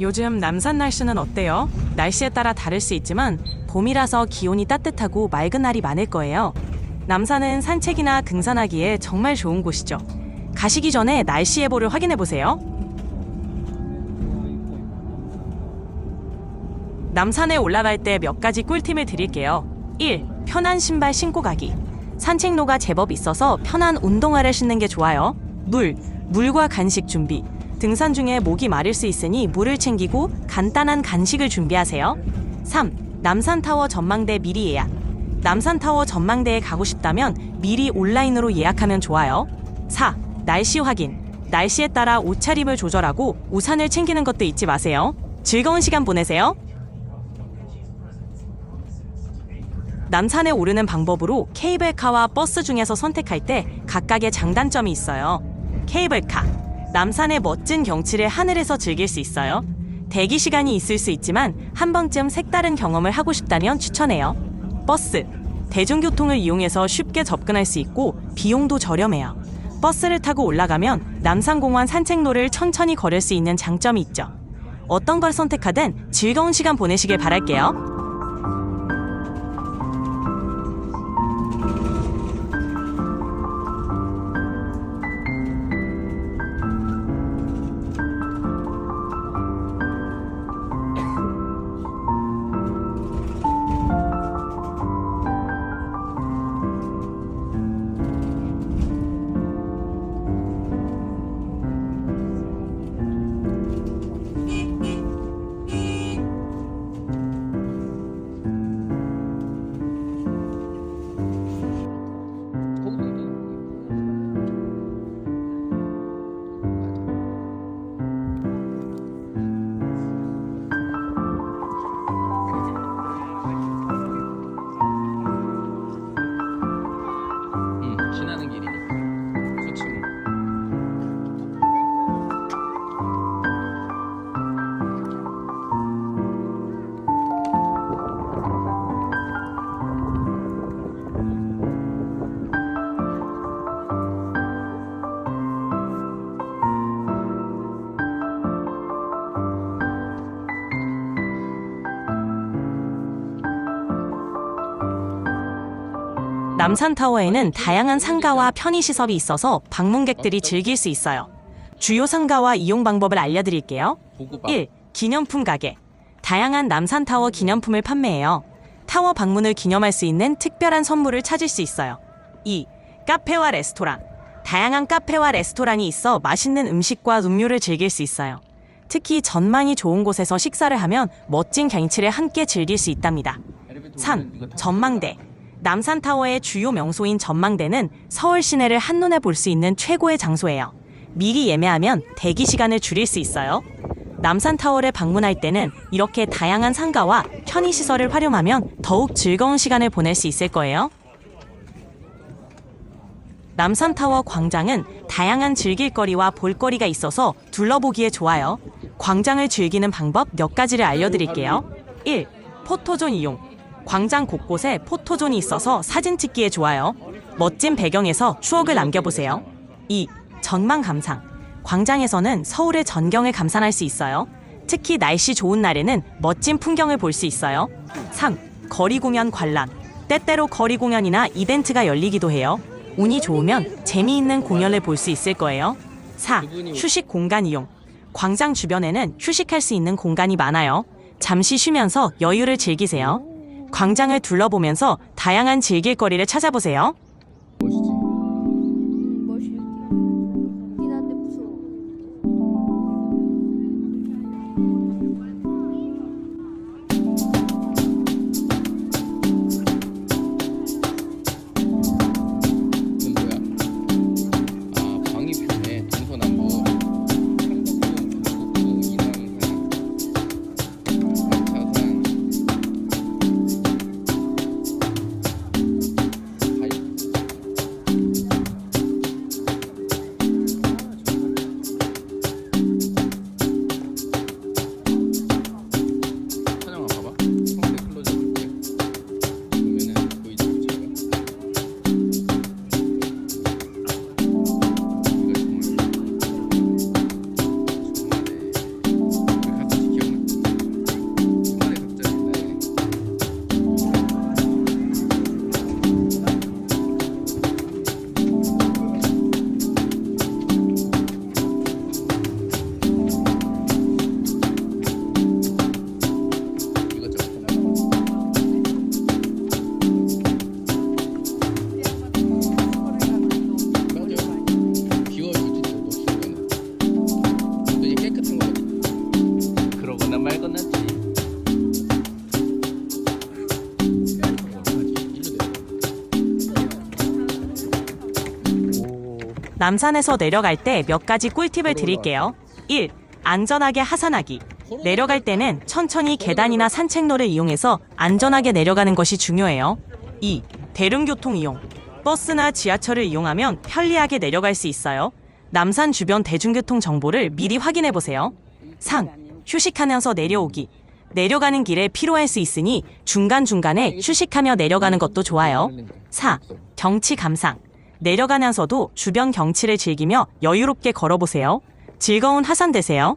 요즘 남산 날씨는 어때요? 날씨에 따라 다를 수 있지만 봄이라서 기온이 따뜻하고 맑은 날이 많을 거예요. 남산은 산책이나 등산하기에 정말 좋은 곳이죠. 가시기 전에 날씨 예보를 확인해 보세요. 남산에 올라갈 때 몇 가지 꿀팁을 드릴게요. 1. 편한 신발 신고 가기. 산책로가 제법 있어서 편한 운동화를 신는 게 좋아요. 물, 물과 간식 준비. 등산 중에 목이 마를 수 있으니 물을 챙기고 간단한 간식을 준비하세요. 3. 남산타워 전망대 미리 예약. 남산타워 전망대에 가고 싶다면 미리 온라인으로 예약하면 좋아요. 4. 날씨 확인. 날씨에 따라 옷차림을 조절하고 우산을 챙기는 것도 잊지 마세요. 즐거운 시간 보내세요. 남산에 오르는 방법으로 케이블카와 버스 중에서 선택할 때 각각의 장단점이 있어요. 케이블카. 남산의 멋진 경치를 하늘에서 즐길 수 있어요. 대기 시간이 있을 수 있지만 한 번쯤 색다른 경험을 하고 싶다면 추천해요. 버스. 대중교통을 이용해서 쉽게 접근할 수 있고 비용도 저렴해요. 버스를 타고 올라가면 남산공원 산책로를 천천히 걸을 수 있는 장점이 있죠. 어떤 걸 선택하든 즐거운 시간 보내시길 바랄게요. 남산타워에는 다양한 상가와 편의시설이 있어서 방문객들이 즐길 수 있어요. 주요 상가와 이용 방법을 알려드릴게요. 보고 봐. 1. 기념품 가게. 다양한 남산타워 기념품을 판매해요. 타워 방문을 기념할 수 있는 특별한 선물을 찾을 수 있어요. 2. 카페와 레스토랑. 다양한 카페와 레스토랑이 있어 맛있는 음식과 음료를 즐길 수 있어요. 특히 전망이 좋은 곳에서 식사를 하면 멋진 경치를 함께 즐길 수 있답니다. 3. 전망대. 남산타워의 주요 명소인 전망대는 서울 시내를 한눈에 볼 수 있는 최고의 장소예요. 미리 예매하면 대기 시간을 줄일 수 있어요. 남산타워를 방문할 때는 이렇게 다양한 상가와 편의시설을 활용하면 더욱 즐거운 시간을 보낼 수 있을 거예요. 남산타워 광장은 다양한 즐길 거리와 볼거리가 있어서 둘러보기에 좋아요. 광장을 즐기는 방법 몇 가지를 알려드릴게요. 1. 포토존 이용. 광장 곳곳에 포토존이 있어서 사진 찍기에 좋아요. 멋진 배경에서 추억을 남겨보세요. 2. 전망 감상. 광장에서는 서울의 전경을 감상할 수 있어요. 특히 날씨 좋은 날에는 멋진 풍경을 볼 수 있어요. 3. 거리 공연 관람. 때때로 거리 공연이나 이벤트가 열리기도 해요. 운이 좋으면 재미있는 공연을 볼 수 있을 거예요. 4. 휴식 공간 이용. 광장 주변에는 휴식할 수 있는 공간이 많아요. 잠시 쉬면서 여유를 즐기세요. 광장을 둘러보면서 다양한 즐길거리를 찾아보세요. 남산에서 내려갈 때 몇 가지 꿀팁을 드릴게요. 1. 안전하게 하산하기. 내려갈 때는 천천히 계단이나 산책로를 이용해서 안전하게 내려가는 것이 중요해요. 2. 대중교통 이용. 버스나 지하철을 이용하면 편리하게 내려갈 수 있어요. 남산 주변 대중교통 정보를 미리 확인해 보세요. 3. 휴식하면서 내려오기. 내려가는 길에 피로할 수 있으니 중간중간에 휴식하며 내려가는 것도 좋아요. 4. 경치 감상. 내려가면서도 주변 경치를 즐기며 여유롭게 걸어보세요. 즐거운 하산 되세요.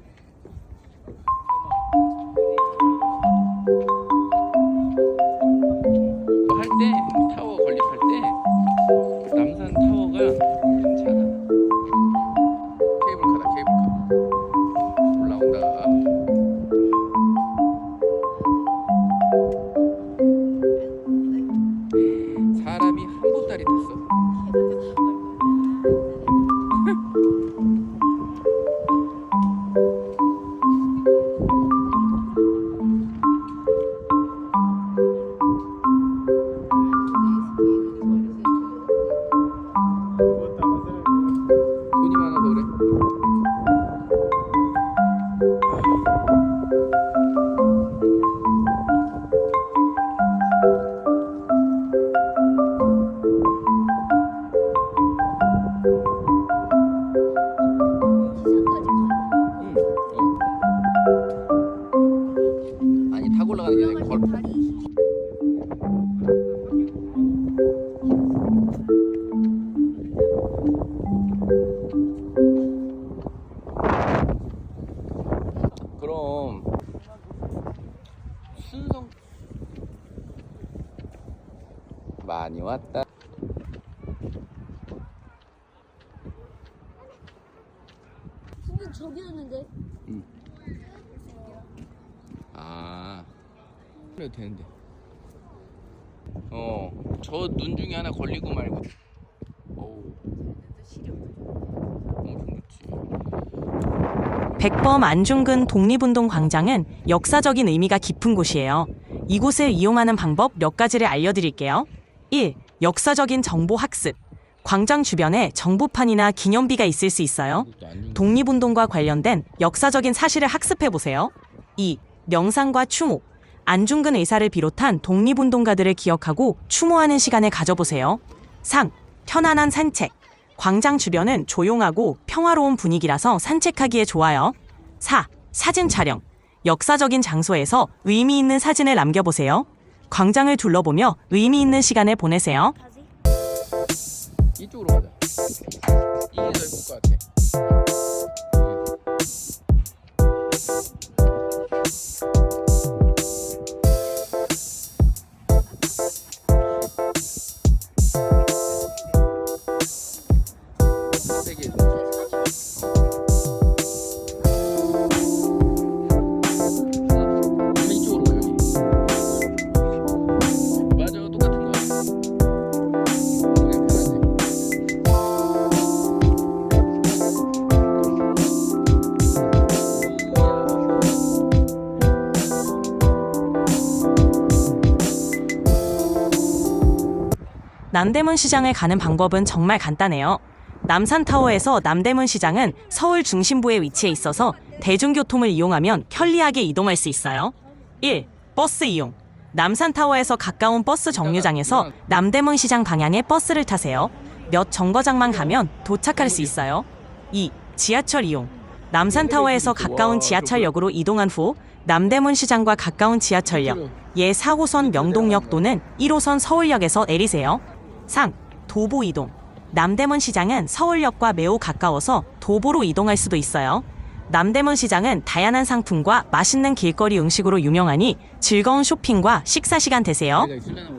왔다. 근데 저기였는데 아 그래도 되는데. 어, 저 눈 중에 하나 걸리고 말고. 어우. 엄청 좋지. 백범 안중근 독립운동 광장은 역사적인 의미가 깊은 곳이에요. 이곳을 이용하는 방법 몇 가지를 알려드릴게요. 1. 역사적인 정보 학습. 광장 주변에 정보판이나 기념비가 있을 수 있어요. 독립운동과 관련된 역사적인 사실을 학습해 보세요. 2. 명상과 추모. 안중근 의사를 비롯한 독립운동가들을 기억하고 추모하는 시간을 가져보세요. 3. 편안한 산책. 광장 주변은 조용하고 평화로운 분위기라서 산책하기에 좋아요. 4. 사진 촬영. 역사적인 장소에서 의미 있는 사진을 남겨보세요. 광장을 둘러보며 의미 있는 시간을 보내세요. 이쪽으로 가자. 이게 더 예쁠 것 같아. 남대문 시장을 가는 방법은 정말 간단해요. 남산타워에서 남대문 시장은 서울 중심부에 위치해 있어서 대중교통을 이용하면 편리하게 이동할 수 있어요. 1. 버스 이용. 남산타워에서 가까운 버스 정류장에서 남대문 시장 방향의 버스를 타세요. 몇 정거장만 가면 도착할 수 있어요. 2. 지하철 이용. 남산타워에서 가까운 지하철역으로 이동한 후 남대문 시장과 가까운 지하철역 예 4호선 명동역 또는 1호선 서울역에서 내리세요. 3. 도보 이동. 남대문 시장은 서울역과 매우 가까워서 도보로 이동할 수도 있어요. 남대문 시장은 다양한 상품과 맛있는 길거리 음식으로 유명하니 즐거운 쇼핑과 식사 시간 되세요. 여기 있으려나